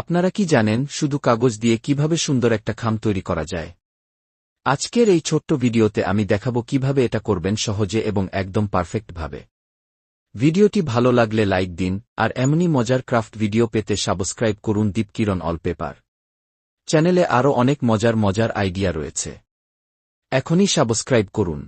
আপনারা কি জানেন শুধু কাগজ দিয়ে কীভাবে সুন্দর একটা খাম তৈরি করা যায়? আজকের এই ছোট্ট ভিডিওতে আমি দেখাবো কীভাবে এটা করবেন সহজে এবং একদম পারফেক্টভাবে। ভিডিওটি ভালো লাগলে লাইক দিন, আর এমনই মজার ক্রাফট ভিডিও পেতে সাবস্ক্রাইব করুন দীপকিরণ অলপেপার। চ্যানেলে আরও অনেক মজার মজার আইডিয়া রয়েছে। এখনই সাবস্ক্রাইব করুন।